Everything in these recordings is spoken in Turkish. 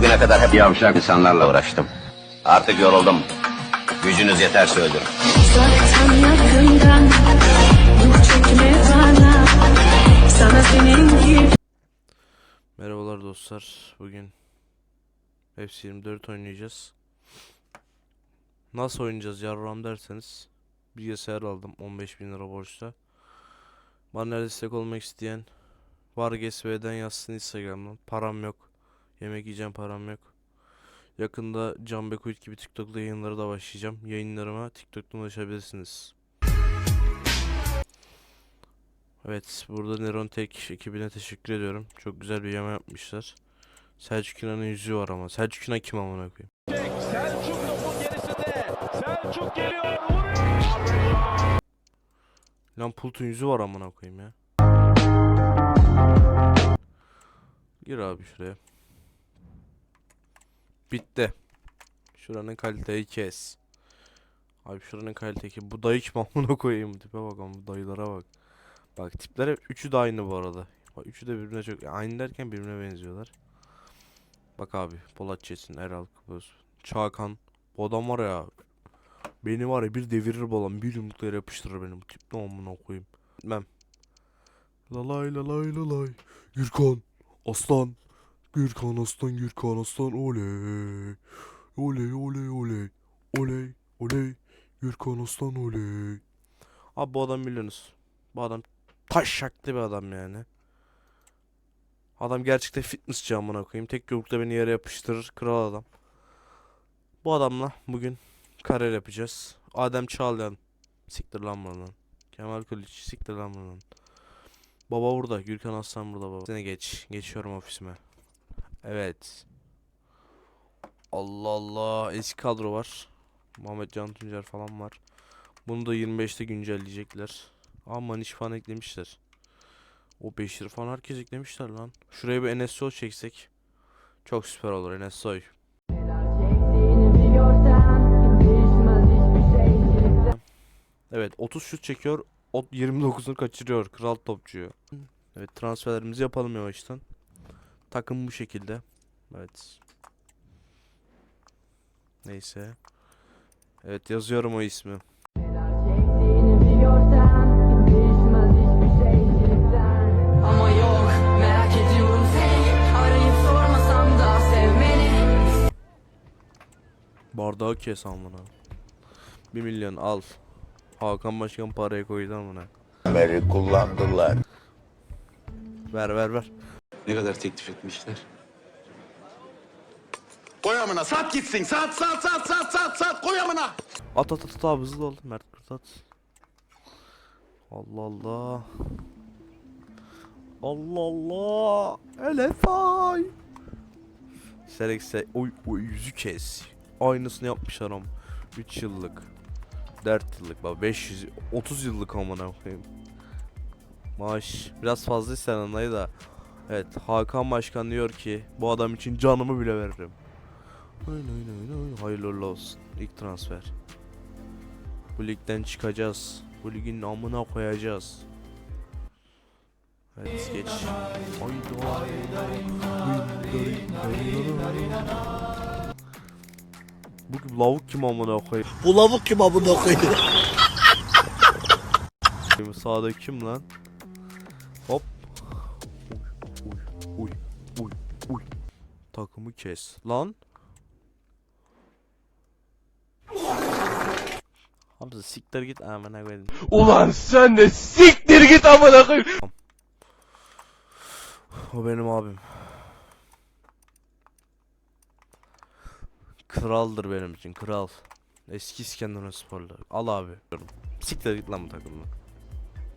Bugüne kadar hep yavşak insanlarla uğraştım. Artık yoruldum. Gücünüz yeterse öldürün. Uzaktan yakından Ruh çekme bana Sana senin gibi Merhabalar dostlar. Bugün FC 24 oynayacağız. Nasıl oynayacağız yarram derseniz bilgisayar aldım 15 bin lira borçla. Bana destek olmak isteyen var GSV'den yazsın Instagram'dan. Param yok. Yemek yiyeceğim param yok. Yakında Can Bekuyut gibi TikTok'ta yayınlara da başlayacağım. Yayınlarıma TikTok'tan ulaşabilirsiniz. Evet, burada Neron Tek ekibine teşekkür ediyorum. Çok güzel bir yama yapmışlar. Selçuk İnan'ın yüzüğü var ama. Selçuk İnan kim amına koyayım? Selçuk topun gerisinde. Selçuk geliyor. Vuruyor. Lan Pult'un yüzü var amına koyayım ya. Gir abi şuraya. Bitti. Şuranın kaliteyi kes. Abi şuranın kaliteyi Bu dayı kim amına koyayım tipe bak ama bu dayılara bak. Bak tipler hep üçü de aynı bu arada. Bak üçü de birbirine çok aynı derken birbirine benziyorlar. Bak abi Polat Çetin, Erol Kıbrıs, Çağkan. Bu adam var ya Beni var ya bir devirir bu adam. Bir yumrukla yapıştırır beni. Bu tip ne amına koyayım. Bilmem. Lalay lalay lalay. Gürkan. Aslan. Gürkan aslan Gürkan aslan. Oley. Oley oley oley. Oley oley. Gürkan aslan oley. Abi bu adam biliyorsunuz. Bu adam taşaklı bir adam yani. Adam gerçekten fitnessçi amına koyayım. Tek yumrukla beni yere yapıştırır. Kral adam. Bu adamla bugün Karer yapacağız. Adem Çağlayan. Siktir lan buradan. Kemal Kılıç. Siktir lan buradan. Baba burada. Gürkan Aslan burada baba. Seni geç. Geçiyorum ofisime. Evet. Allah Allah. Eski kadro var. Muhammed Can Tuncer falan var. Bunu da 25'te güncelleyecekler. Ama Maniş falan eklemişler. O Beşir falan herkes eklemişler lan. Şuraya bir NSO çeksek. Çok süper olur NSO. Evet 30 şut çekiyor. O 29'unu kaçırıyor. Kral topçuyu. Evet transferlerimizi yapalım yavaştan. Takım bu şekilde. Evet. Neyse. Evet yazıyorum o ismi. Ama yok merak ediyorum seni Arayıp sormasam da sevmeni Bardağı kes amına. 1 milyon al. Hakan Başkan parayı koydu amına. Beri kullandılar. Ver ver ver. Ne kadar teklif etmişler? Koy amına sat gitsin sat sat sat sat sat sat koy amına. At at at at abi hızlı ol. Mert Kurt at. Allah Allah. Allah Allah. Elefay. Selekse oy oy yüzü kes. Aynısını yapmışlar ama. 3 yıllık. 4 yıllık bak 500 30 yıllık amına koyayım. Maaş biraz fazla anlayı da. Evet Hakan Başkan diyor ki bu adam için canımı bile veririm. Hayırlı uğurlu olsun. İlk transfer. Bu ligden çıkacağız. Bu ligin amına koyacağız. Evet geç. Bu lavuk kim amına koyayım? Bu lavuk kim amına koyayım? Sağda kim lan? Takımı kes. Lan. Hamza siktir git amına koyayım. Ulan sen de siktir git amına koyayım. O benim abim. Kraldır benim için kral. Eski İskenderun sporlu. Al abi. Siktir git lan bu takımdan.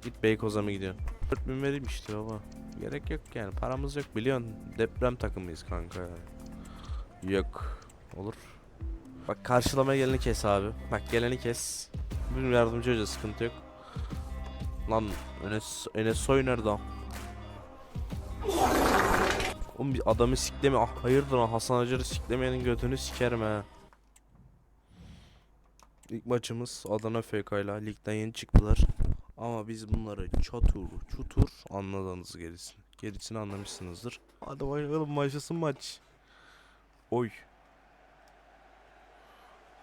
Git Beykoz'a mı gidiyorsun? 4000 vereyim işte baba. Gerek yok yani paramız yok biliyorsun. Deprem takımıyız kanka. Yok. Olur. Bak karşılamaya geleni kes abi. Bak geleni kes. Bizim yardımcı hoca sıkıntı yok. Lan Enes, Enes Soy nerede? Oğlum bir adamı sikleme. Ah, hayırdır lan Hasan Acar'ı siklemeyenin götünü sikerim ha. İlk maçımız Adana FK ile ligden yeni çıktılar. Ama biz bunları çatur çutur anladınız gerisini. Gerisini anlamışsınızdır. Hadi bakalım başlasın maç. Oy.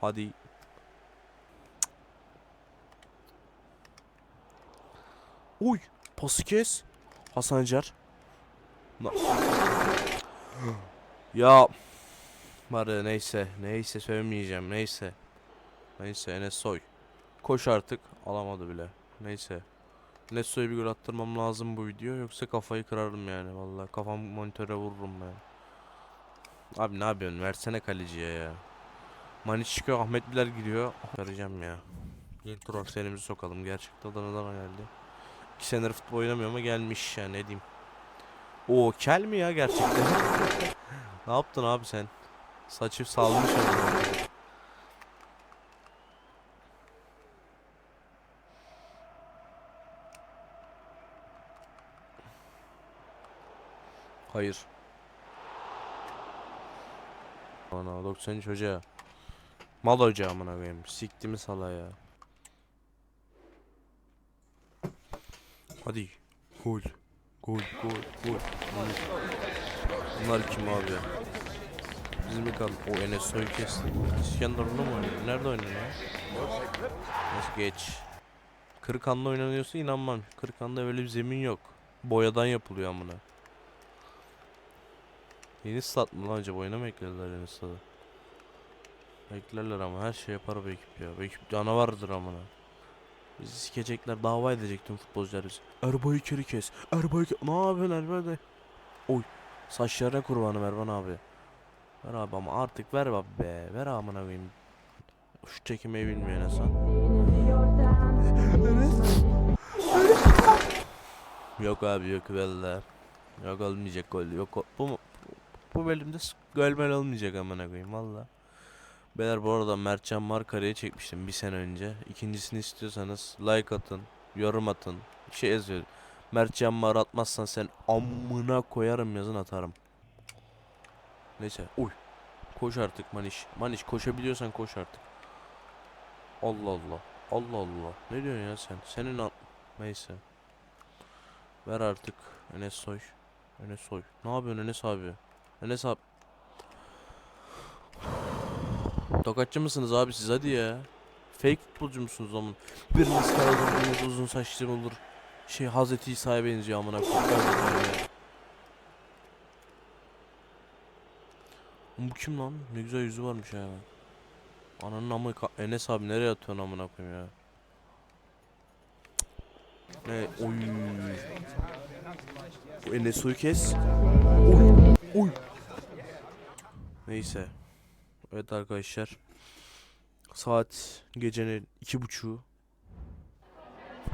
Hadi. Oy. Pası kes. Hasan. Na- ya. Bari neyse. Neyse söylemeyeceğim. Neyse. Neyse Enes Soy. Koş artık. Alamadı bile. Neyse. Enes Soy'u bir gol attırmam lazım bu video. Yoksa kafayı kırarım yani. Vallahi kafam monitöre vururum ben. Abi ne yapıyorsun? Versene kaleciye ya. Maniç çıkıyor, Ahmet Bilal giriyor. Vereceğim ya. İlk transferimizi sokalım. Gerçekten Adana'dan geldi. İki senedir futbol oynamıyor ama gelmiş ya ne diyeyim. Oo kel mi ya gerçekten? ne yaptın abi sen? Saçı salmış ama. Hayır. Ana 93 hoca. Mal hoca amına koyayım. Sikti mi sala ya. Hadi. Gol. Gol, gol, gol. Bunlar kim abi? Bizim mi kaldı? O Enes Soy kesti. İskenderun'da mı oynuyor? Nerede oynuyor ya? Nasıl geç? Kırıkan'da oynanıyorsa inanmam. Kırıkan'da öyle bir zemin yok. Boyadan yapılıyor amına. Yeni stat mı lan acaba oyuna mı eklediler yeni stadı? Eklerler ama her şey yapar bu ekip ya. Bu ekip canavardır amına. Bizi sikecekler dava edecek tüm futbolcular bizi. Erbay'ı kere kes. Erbay'ı ke- Ne yapıyorsun Erbay de? Oy. Saçlarına kurbanım Erban abi. Ver abi ama artık ver abi be. Ver amına koyayım. Şu çekmeyi bilmiyor Hasan. Yok abi yok valla. Yok olmayacak gol. Yok bu mu? Bu bölümde mol olmayacak amına koyayım valla. Beyler bu arada Mertcan Markara'yı çekmiştim bir sene önce. İkincisini istiyorsanız like atın, yorum atın. Şey yazıyor. Mertcan Mar atmazsan sen amına koyarım yazın atarım. Neyse. Uy. Koş artık Maniş. Maniş koşabiliyorsan koş artık. Allah Allah. Allah Allah. Ne diyorsun ya sen? Senin an... Neyse. Ver artık Enes Soy. Enes Soy. Ne yapıyorsun Enes abi? Enes abi. Tokatçı mısınız abi siz hadi ya. Fake futbolcu musunuz zaman? Biriniz karadır, biriniz uzun saçlı olur. Şey Hazreti İsa'ya benziyor amına koyayım. ya. Bu kim lan? Ne güzel yüzü varmış ya. Ananın amı Enes abi nereye atıyorsun amına koyayım ya? Ne? Oy. Bu kes. Oy. Oy. Neyse. Evet arkadaşlar. Saat gecenin iki buçuğu.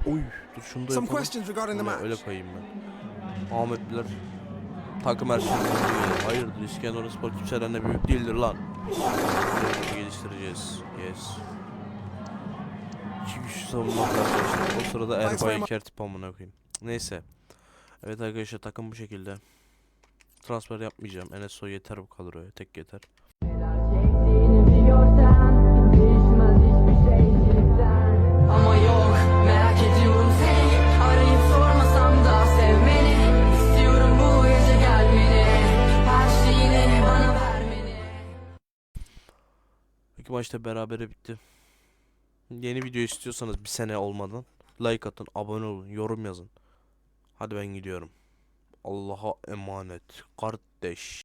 Oy. Dur şunu da Some questions regarding the Öyle, öyle match. koyayım ben. Ahmet Bilir. Takım her şey Hayırdır İskenderun Spor kimseden de büyük değildir lan. Geliştireceğiz. Yes. İki güçlü savunma karşılaştık. O sırada Erbay much. Kertip amına koyayım. Neyse. Evet arkadaşlar takım bu şekilde. Transfer yapmayacağım. Enes Soy yeter bu kadroya. Tek yeter. İki maçta berabere bitti. Yeni video istiyorsanız bir sene olmadan like atın, abone olun, yorum yazın. Hadi ben gidiyorum. Allah'a emanet kardeş.